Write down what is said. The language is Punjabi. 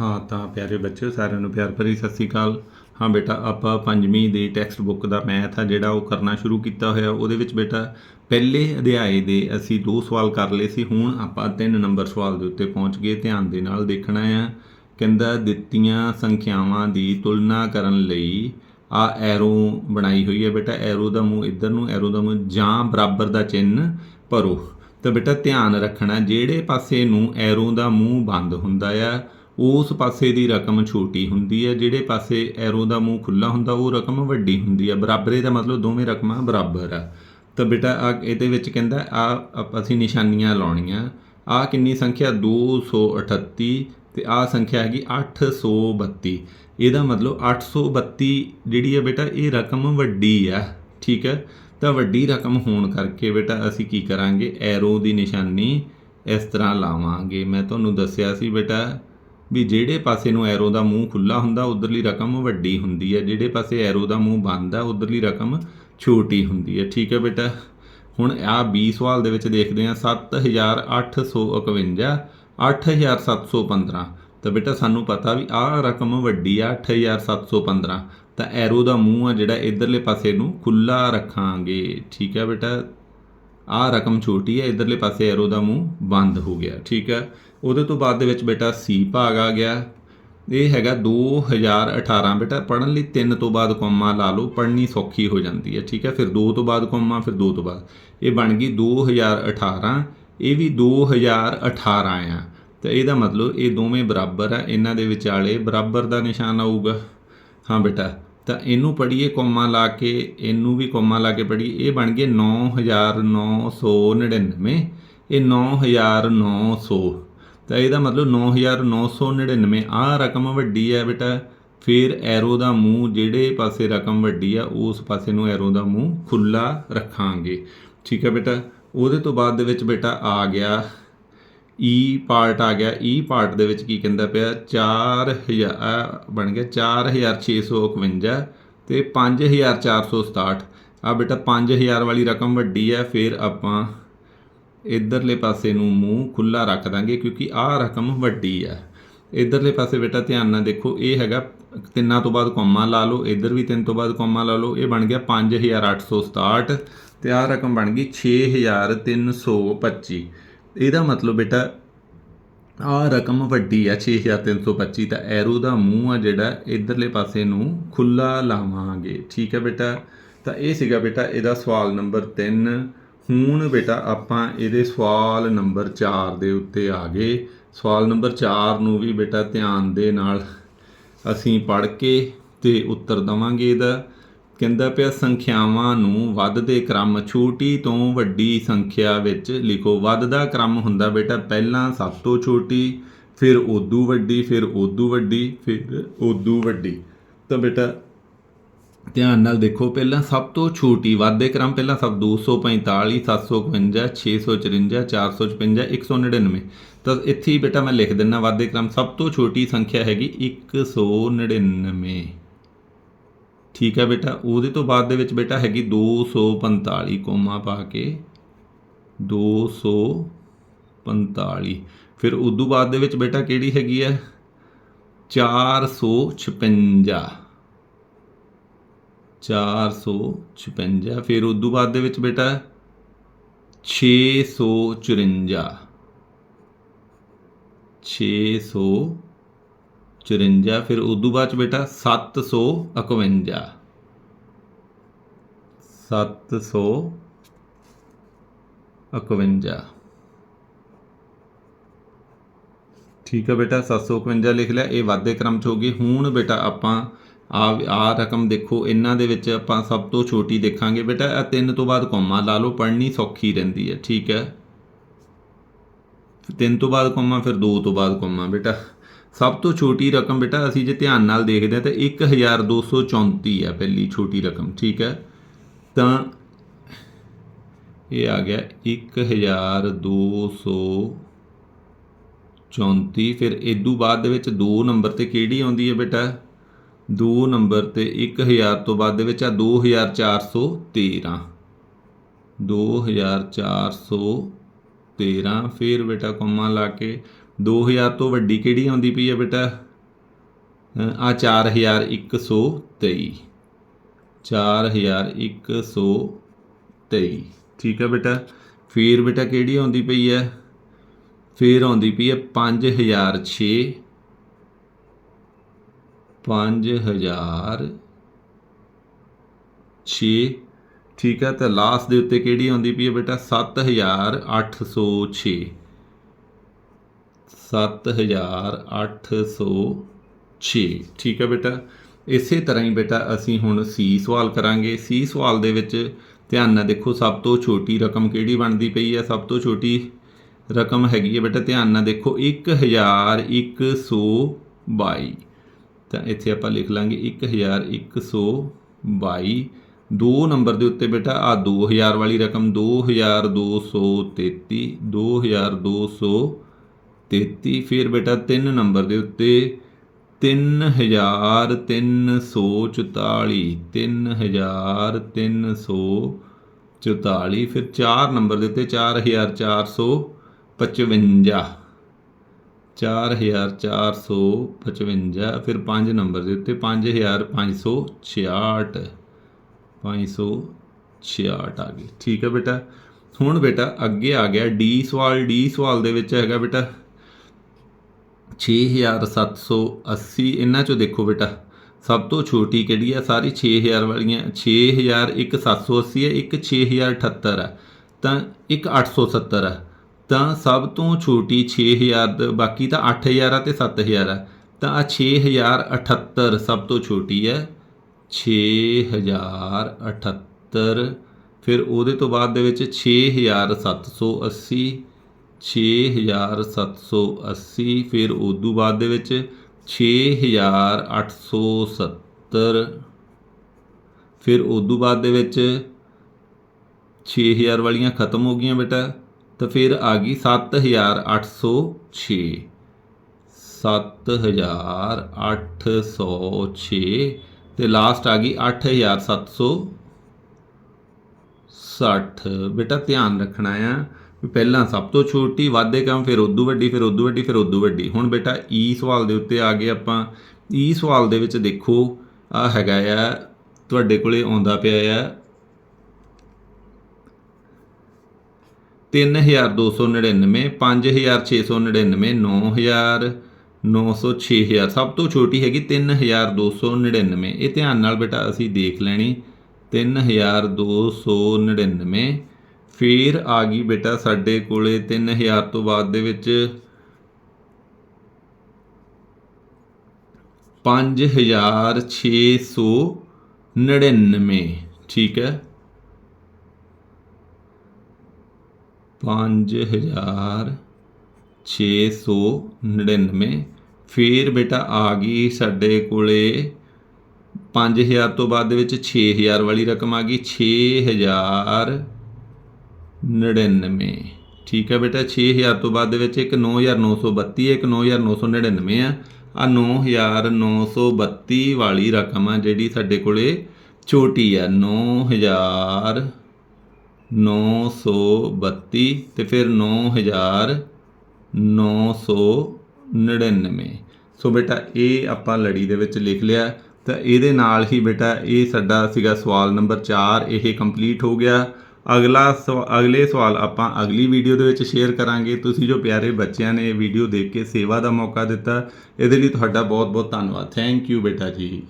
ਹਾਂ, ਤਾਂ ਪਿਆਰੇ ਬੱਚਿਓ, ਸਾਰਿਆਂ ਨੂੰ ਪਿਆਰ ਭਰੀ ਸਤਿ ਸ੍ਰੀ ਅਕਾਲ। ਹਾਂ ਬੇਟਾ, ਆਪਾਂ ਪੰਜਵੀਂ ਦੀ ਟੈਕਸਟ ਬੁੱਕ ਦਾ ਮੈਥ ਆ, ਜਿਹੜਾ ਉਹ ਕਰਨਾ ਸ਼ੁਰੂ ਕੀਤਾ ਹੋਇਆ। ਉਹਦੇ ਵਿੱਚ ਬੇਟਾ, ਪਹਿਲੇ ਅਧਿਆਏ ਦੇ ਅਸੀਂ ਦੋ ਸਵਾਲ ਕਰ ਲਏ ਸੀ। ਹੁਣ ਆਪਾਂ ਤਿੰਨ ਨੰਬਰ ਸਵਾਲ ਦੇ ਉੱਤੇ ਪਹੁੰਚ ਗਏ। ਧਿਆਨ ਦੇ ਨਾਲ ਦੇਖਣਾ ਆ। ਕਹਿੰਦਾ, ਦਿੱਤੀਆਂ ਸੰਖਿਆਵਾਂ ਦੀ ਤੁਲਨਾ ਕਰਨ ਲਈ ਆ ਐਰੋ ਬਣਾਈ ਹੋਈ ਹੈ ਬੇਟਾ। ਐਰੋ ਦਾ ਮੂੰਹ ਇੱਧਰ ਨੂੰ ਐਰੋ ਦਾ ਮੂੰਹ ਜਾਂ ਬਰਾਬਰ ਦਾ ਚਿੰਨ ਭਰੋ। ਤਾਂ ਬੇਟਾ, ਧਿਆਨ ਰੱਖਣਾ, ਜਿਹੜੇ ਪਾਸੇ ਨੂੰ ਐਰੋ ਦਾ ਮੂੰਹ ਬੰਦ ਹੁੰਦਾ ਆ ਉਸ ਪਾਸੇ ਦੀ ਰਕਮ ਛੋਟੀ ਹੁੰਦੀ ਹੈ, ਜਿਹੜੇ ਪਾਸੇ ਐਰੋ ਦਾ ਮੂੰਹ ਖੁੱਲਾ ਹੁੰਦਾ, ਉਹ ਰਕਮ ਵੱਡੀ ਹੁੰਦੀ ਹੈ। ਬਰਾਬਰੇ ਦਾ ਮਤਲਬ ਦੋਵੇਂ ਰਕਮਾਂ ਬਰਾਬਰ ਆ। ਤਾਂ ਬੇਟਾ, ਆ ਇਹਦੇ ਵਿੱਚ ਕਹਿੰਦਾ, ਆ ਅਸੀਂ ਨਿਸ਼ਾਨੀਆਂ ਲਾਉਣੀਆਂ। ਆ ਕਿੰਨੀ ਸੰਖਿਆ? 238 ਤੇ ਆ ਸੰਖਿਆ ਹੈਗੀ 832 ਇਹਦਾ ਮਤਲਬ 832 ਜਿਹੜੀ ਹੈ ਬੇਟਾ, ਇਹ ਰਕਮ ਵੱਡੀ ਆ, ਠੀਕ ਹੈ? ਤਾਂ ਵੱਡੀ ਰਕਮ ਹੋਣ ਕਰਕੇ ਬੇਟਾ, ਅਸੀਂ ਕੀ ਕਰਾਂਗੇ? ਐਰੋ ਦੀ ਨਿਸ਼ਾਨੀ ਇਸ ਤਰ੍ਹਾਂ ਲਾਵਾਂਗੇ। ਮੈਂ ਤੁਹਾਨੂੰ ਦੱਸਿਆ ਸੀ ਬੇਟਾ ਵੀ ਜਿਹੜੇ ਪਾਸੇ ਨੂੰ ਐਰੋ ਦਾ ਮੂੰਹ ਖੁੱਲਾ ਹੁੰਦਾ, ਉਧਰਲੀ ਰਕਮ ਵੱਡੀ ਹੁੰਦੀ ਹੈ। ਜਿਹੜੇ ਪਾਸੇ ਐਰੋ ਦਾ ਮੂੰਹ ਬੰਦ ਆ ਉਧਰਲੀ ਰਕਮ ਛੋਟੀ ਹੁੰਦੀ ਹੈ। ਠੀਕ ਹੈ ਬੇਟਾ, ਹੁਣ ਆ 20 ਸਵਾਲ ਦੇ ਵਿੱਚ ਦੇਖਦੇ ਹਾਂ। 7851 8715 ਤਾਂ ਬੇਟਾ ਸਾਨੂੰ ਪਤਾ ਵੀ ਆਹ ਰਕਮ ਵੱਡੀ ਆ 8715 ਤਾਂ ਐਰੋ ਦਾ ਮੂੰਹ ਆ ਜਿਹੜਾ ਇਧਰਲੇ ਪਾਸੇ ਨੂੰ ਖੁੱਲਾ ਰੱਖਾਂਗੇ। ਠੀਕ ਹੈ ਬੇਟਾ, ਆਹ ਰਕਮ ਛੋਟੀ ਹੈ, ਇਧਰਲੇ ਪਾਸੇ ਐਰੋ ਦਾ ਮੂੰਹ ਬੰਦ ਹੋ ਗਿਆ। ਠੀਕ ਹੈ ਉਹਦੇ ਤੋਂ ਬਾਅਦ ਦੇ ਵਿੱਚ ਬੇਟਾ ਸੀ ਭਾਗ ਆ ਗਿਆ। ਇਹ ਹੈਗਾ 2018 ਬੇਟਾ ਪੜਨ ਲਈ 3 ਤੋਂ ਬਾਅਦ ਕੋਮਾ ਲਾ ਲਓ ਪੜਨੀ ਸੌਖੀ ਹੋ ਜਾਂਦੀ ਹੈ, ਠੀਕ ਹੈ? ਫਿਰ 2 ਤੋਂ ਬਾਅਦ ਕੋਮਾ, ਫਿਰ 2 ਤੋਂ ਬਾਅਦ। ਇਹ ਬਣ ਗਈ 2018 ਇਹ ਵੀ 2018 ਆ। ਤਾਂ ਇਹਦਾ ਮਤਲਬ ਇਹ ਦੋਵੇਂ ਬਰਾਬਰ ਆ। ਇਹਨਾਂ ਦੇ ਵਿਚਾਲੇ ਬਰਾਬਰ ਦਾ ਨਿਸ਼ਾਨ ਆਊਗਾ। ਹਾਂ ਬੇਟਾ, ਤਾਂ ਇਹਨੂੰ ਪੜ੍ਹੀਏ ਕੋਮਾ ਲਾ ਕੇ, ਇਹਨੂੰ ਵੀ ਕੋਮਾ ਲਾ ਕੇ ਪੜ੍ਹੀਏ। ਇਹ ਬਣ ਗਏ 9999 ਇਹ 9900 ਤਾਂ ਇਹਦਾ ਮਤਲਬ 9999 ਆਹ ਰਕਮ ਵੱਡੀ ਹੈ ਬੇਟਾ। ਫਿਰ ਐਰੋ ਦਾ ਮੂੰਹ ਜਿਹੜੇ ਪਾਸੇ ਰਕਮ ਵੱਡੀ ਆ, ਉਸ ਪਾਸੇ ਨੂੰ ਐਰੋ ਦਾ ਮੂੰਹ ਖੁੱਲਾ ਰੱਖਾਂਗੇ। ਠੀਕ ਹੈ ਬੇਟਾ। ਉਹਦੇ ਤੋਂ ਬਾਅਦ ਦੇ ਵਿੱਚ ਬੇਟਾ ਆ ਗਿਆ e ਈ ਪਾਰਟ ਆ ਗਿਆ। e ਈ ਪਾਰਟ ਦੇ ਵਿੱਚ ਕੀ ਕਹਿੰਦਾ ਪਿਆ? 4000 ਆਹ ਬਣ ਗਿਆ 4651 ਤੇ 5467 ਆ ਬੇਟਾ 5000 ਵਾਲੀ ਰਕਮ ਵੱਡੀ ਹੈ। ਫਿਰ ਆਪਾਂ ਇਧਰਲੇ ਪਾਸੇ ਨੂੰ ਮੂੰਹ ਖੁੱਲਾ ਰੱਖ ਦਾਂਗੇ ਕਿਉਂਕਿ ਆਹ ਰਕਮ ਵੱਡੀ ਆ। ਇਧਰਲੇ ਪਾਸੇ ਬੇਟਾ ਧਿਆਨ ਨਾਲ ਦੇਖੋ, ਇਹ ਹੈਗਾ ਤਿੰਨਾਂ ਤੋਂ ਬਾਅਦ ਕੋਮਾ ਲਾ ਲਓ, ਇਧਰ ਵੀ ਤਿੰਨ ਤੋਂ ਬਾਅਦ ਕੋਮਾ ਲਾ ਲਓ, ਇਹ ਬਣ ਗਿਆ 5867 ਤੇ ਆਹ ਰਕਮ ਬਣ ਗਈ 6325 ਇਹਦਾ ਮਤਲਬ ਬੇਟਾ ਆਹ ਰਕਮ ਵੱਡੀ ਆ 6325 ਤਾਂ ਐਰੋ ਦਾ ਮੂੰਹ ਆ ਜਿਹੜਾ ਇਧਰਲੇ ਪਾਸੇ ਨੂੰ ਖੁੱਲਾ ਲਾਵਾਂਗੇ। ਠੀਕ ਹੈ ਬੇਟਾ? ਤਾਂ ਇਹ ਸੀਗਾ ਬੇਟਾ ਇਹਦਾ ਸਵਾਲ ਨੰਬਰ 3 ਹੁਣ ਬੇਟਾ ਆਪਾਂ ਇਹਦੇ ਸਵਾਲ ਨੰਬਰ 4 ਦੇ ਉੱਤੇ ਆ ਗਏ। ਸਵਾਲ ਨੰਬਰ 4 ਨੂੰ ਵੀ ਬੇਟਾ ਧਿਆਨ ਦੇ ਨਾਲ ਅਸੀਂ ਪੜ੍ਹ ਕੇ ਤੇ ਉੱਤਰ ਦਵਾਂਗੇ ਇਹਦਾ। ਕਹਿੰਦਾ ਪਿਆ, ਸੰਖਿਆਵਾਂ ਨੂੰ ਵੱਧਦੇ ਕ੍ਰਮ ਛੋਟੀ ਤੋਂ ਵੱਡੀ ਸੰਖਿਆ ਵਿੱਚ ਲਿਖੋ। ਵੱਧਦਾ ਕ੍ਰਮ ਹੁੰਦਾ ਬੇਟਾ ਪਹਿਲਾਂ ਸਭ ਤੋਂ ਛੋਟੀ, ਫਿਰ ਉਦੋਂ ਵੱਡੀ, ਫਿਰ ਉਦੋਂ ਵੱਡੀ, ਫਿਰ ਉਦੋਂ ਵੱਡੀ। ਤਾਂ ਬੇਟਾ ਧਿਆਨ ਨਾਲ ਦੇਖੋ, ਪਹਿਲਾਂ ਸਭ ਤੋਂ ਛੋਟੀ, ਵਾਧੇ ਕ੍ਰਮ ਪਹਿਲਾਂ ਸਭ 245 751 654 455 199 ਤਾਂ ਇੱਥੇ ਹੀ ਬੇਟਾ ਮੈਂ ਲਿਖ ਦਿੰਨਾ ਵਾਧੇ ਕ੍ਰਮ ਸਭ ਤੋਂ ਛੋਟੀ ਸੰਖਿਆ ਹੈਗੀ 199 ਠੀਕ ਹੈ ਬੇਟਾ, ਉਹਦੇ ਤੋਂ ਬਾਅਦ ਦੇ ਵਿੱਚ ਬੇਟਾ ਹੈਗੀ 245 ਕੋਮਾ ਪਾ ਕੇ 245 ਫਿਰ ਉਦੋਂ ਬਾਅਦ ਦੇ ਵਿੱਚ ਬੇਟਾ ਕਿਹੜੀ ਹੈਗੀ ਹੈ? 456 456 ਫਿਰ ਉਦੋਂ ਬਾਅਦ ਦੇ ਵਿੱਚ ਬੇਟਾ 654 654 ਫਿਰ ਉਦੋਂ ਬਾਅਦ ਚ ਬੇਟਾ 751 751 ਠੀਕ ਹੈ ਬੇਟਾ 751 ਲਿਖ ਲਿਆ, ਇਹ ਵਾਧੇ ਕ੍ਰਮ ਚ ਹੋ ਗਈ ਹੁਣ ਬੇਟਾ ਆਪਾਂ ਆ ਆ ਰਕਮ ਦੇਖੋ, ਇਹਨਾਂ ਦੇ ਵਿੱਚ ਆਪਾਂ ਸਭ ਤੋਂ ਛੋਟੀ ਦੇਖਾਂਗੇ। ਬੇਟਾ, ਇਹ ਤਿੰਨ ਤੋਂ ਬਾਅਦ ਕੋਮਾ ਲਾ ਲਓ, ਪੜ੍ਹਨੀ ਸੌਖੀ ਰਹਿੰਦੀ ਹੈ, ਠੀਕ ਹੈ? ਤਿੰਨ ਤੋਂ ਬਾਅਦ ਕੋਮਾ ਫਿਰ ਦੋ ਤੋਂ ਬਾਅਦ ਕੋਮਾ ਬੇਟਾ। ਸਭ ਤੋਂ ਛੋਟੀ ਰਕਮ, ਬੇਟਾ, ਅਸੀਂ ਜੇ ਧਿਆਨ ਨਾਲ ਦੇਖਦੇ ਹਾਂ, ਤਾਂ 1234 ਹੈ ਪਹਿਲੀ ਛੋਟੀ ਰਕਮ, ਠੀਕ ਹੈ? ਤਾਂ ਇਹ ਆ ਗਿਆ 1234 ਫਿਰ ਇਦੋਂ ਬਾਅਦ ਦੇ ਵਿੱਚ 2 ਨੰਬਰ ਤੇ ਕਿਹੜੀ ਆਉਂਦੀ ਹੈ, ਬੇਟਾ? ਦੋ ਨੰਬਰ ਤੇ 1000 ਤੋਂ ਬਾਅਦ ਦੇ ਵਿੱਚ ਆ 2413 2413 ਫਿਰ ਬੇਟਾ ਕੋਮਾ ਲਾ ਕੇ 2000 ਤੋਂ ਵੱਡੀ ਕਿਹੜੀ ਆਉਂਦੀ ਪਈ ਹੈ ਬੇਟਾ? ਆ 4123 4123 ਠੀਕ ਹੈ ਬੇਟਾ? ਫਿਰ ਬੇਟਾ ਕਿਹੜੀ ਆਉਂਦੀ ਪਈ ਹੈ ਫਿਰ ਆਉਂਦੀ ਪਈ ਹੈ 5006 ਪੰਜ ਹਜ਼ਾਰ। 6 ਠੀਕ ਹੈ, ਤਾਂ ਲਾਸਟ ਦੇ ਉੱਤੇ ਕਿਹੜੀ ਆਉਂਦੀ ਪਈ ਹੈ ਬੇਟਾ? 7806 7806 ਠੀਕ ਹੈ ਬੇਟਾ? ਇਸੇ ਤਰ੍ਹਾਂ ਹੀ ਬੇਟਾ ਅਸੀਂ ਹੁਣ ਸੀ ਸਵਾਲ ਕਰਾਂਗੇ। ਸੀ ਸਵਾਲ ਦੇ ਵਿੱਚ ਧਿਆਨ ਨਾਲ ਦੇਖੋ, ਸਭ ਤੋਂ ਛੋਟੀ ਰਕਮ ਕਿਹੜੀ ਬਣਦੀ ਪਈ ਹੈ? ਸਭ ਤੋਂ ਛੋਟੀ ਰਕਮ ਹੈਗੀ ਹੈ ਬੇਟਾ, ਧਿਆਨ ਨਾਲ ਦੇਖੋ। 1122 ਤਾਂ ਇੱਥੇ ਆਪਾਂ ਲਿਖ ਲਾਂਗੇ 1122 ਦੋ ਨੰਬਰ ਦੇ ਉੱਤੇ ਬੇਟਾ ਆ 2000 ਵਾਲੀ ਰਕਮ 2233 2233 ਫਿਰ ਬੇਟਾ ਤਿੰਨ ਨੰਬਰ ਦੇ ਉੱਤੇ 3344 3344 ਫਿਰ 4 ਨੰਬਰ ਦੇ ਉੱਤੇ 4455 4455 ਫਿਰ 5 ਨੰਬਰ ਦੇ ਉੱਤੇ 5566 566 ਆ ਗਈ ਠੀਕ ਹੈ ਬੇਟਾ? ਹੁਣ ਬੇਟਾ ਅੱਗੇ ਆ ਗਿਆ ਡੀ ਸਵਾਲ ਡੀ ਸਵਾਲ ਦੇ ਵਿੱਚ ਹੈਗਾ ਬੇਟਾ 6780 ਇਹਨਾਂ ਚੋਂ ਦੇਖੋ ਬੇਟਾ, ਸਭ ਤੋਂ ਛੋਟੀ ਕਿਹੜੀ ਆ? ਸਾਰੀ 6000 ਵਾਲੀਆਂ 6000 ਇੱਕ 780 ਹੈ ਇੱਕ 6078 ਹੈ ਤਾਂ ਇੱਕ 870 ਹੈ ਤਾਂ ਸਭ ਤੋਂ ਛੋਟੀ 6000 ਦ- ਬਾਕੀ ਤਾਂ 8000 ਆ ਤੇ 7000 ਆ। ਤਾਂ ਆ 6078 ਸਭ ਤੋਂ ਛੋਟੀ ਹੈ। 6078 ਫਿਰ ਉਹਦੇ ਤੋਂ ਬਾਅਦ ਦੇ ਵਿੱਚ 6780 6780 ਫਿਰ ਉਦੋਂ ਬਾਅਦ ਦੇ ਵਿੱਚ 6870 ਫਿਰ ਉਦੋਂ ਬਾਅਦ ਦੇ ਵਿੱਚ 6000 ਵਾਲੀਆਂ ਖਤਮ ਹੋ ਗਈਆਂ ਬੇਟਾ। ਤਾਂ ਫਿਰ ਆ ਗਈ 7806 7806 ਤੇ ਲਾਸਟ ਆ ਗਈ 8760 ਬੇਟਾ ਧਿਆਨ ਰੱਖਣਾ ਆ ਵੀ ਪਹਿਲਾਂ ਸਭ ਤੋਂ ਛੋਟੀ, ਵਾਧੇ ਕੰਮ, ਫਿਰ ਉਦੋਂ ਵੱਡੀ, ਫਿਰ ਉਦੋਂ ਵੱਡੀ, ਫਿਰ ਉਦੋਂ ਵੱਡੀ। ਹੁਣ ਬੇਟਾ ਈ ਸਵਾਲ ਦੇ ਉੱਤੇ ਆ ਗਏ ਆਪਾਂ। ਈ ਸਵਾਲ ਦੇ ਵਿੱਚ ਦੇਖੋ ਆ ਹੈਗਾ ਆ, ਤੁਹਾਡੇ ਕੋਲੇ ਆਉਂਦਾ ਪਿਆ ਆ 3299 5699 9000 900 6000 ਸਭ ਤੋਂ ਛੋਟੀ ਹੈਗੀ 3299 ਇਹ ਧਿਆਨ ਨਾਲ ਬੇਟਾ ਅਸੀਂ ਦੇਖ ਲੈਣੀ। 3299 ਫਿਰ ਆ ਗਈ ਬੇਟਾ ਸਾਡੇ ਕੋਲੇ 3000 ਤੋਂ ਬਾਅਦ ਦੇ ਵਿੱਚ 5699 ਠੀਕ ਹੈ। 5699 ਫਿਰ ਬੇਟਾ ਆ ਗਈ ਸਾਡੇ ਕੋਲੇ। 5000 ਤੋਂ ਬਾਅਦ ਦੇ ਵਿੱਚ 6000 ਵਾਲੀ ਰਕਮ ਆ ਗਈ। 6099 ਠੀਕ ਹੈ ਬੇਟਾ 6000 ਤੋਂ ਬਾਅਦ ਦੇ ਵਿੱਚ ਇੱਕ 9932 ਇੱਕ 9999 ਆ। ਆ 9932 ਵਾਲੀ ਰਕਮ ਆ ਜਿਹੜੀ ਸਾਡੇ ਕੋਲੇ ਛੋਟੀ ਆ। 9000 ਨੌ ਸੌ ਬੱਤੀ ਅਤੇ ਫਿਰ 9999 ਸੋ ਬੇਟਾ, ਇਹ ਆਪਾਂ ਲੜੀ ਦੇ ਵਿੱਚ ਲਿਖ ਲਿਆ। ਤਾਂ ਇਹਦੇ ਨਾਲ ਹੀ ਬੇਟਾ, ਇਹ ਸਾਡਾ ਸੀਗਾ ਸਵਾਲ ਨੰਬਰ 4 ਇਹ ਕੰਪਲੀਟ ਹੋ ਗਿਆ। ਅਗਲਾ ਸਵਾ- ਅਗਲੇ ਸਵਾਲ ਆਪਾਂ ਅਗਲੀ ਵੀਡੀਓ ਦੇ ਵਿੱਚ ਸ਼ੇਅਰ ਕਰਾਂਗੇ। ਤੁਸੀਂ ਜੋ ਪਿਆਰੇ ਬੱਚਿਆਂ ਨੇ ਇਹ ਵੀਡੀਓ ਦੇਖ ਕੇ ਸੇਵਾ ਦਾ ਮੌਕਾ ਦਿੱਤਾ, ਇਹਦੇ ਲਈ ਤੁਹਾਡਾ ਬਹੁਤ ਬਹੁਤ ਧੰਨਵਾਦ। ਥੈਂਕ ਯੂ ਬੇਟਾ ਜੀ।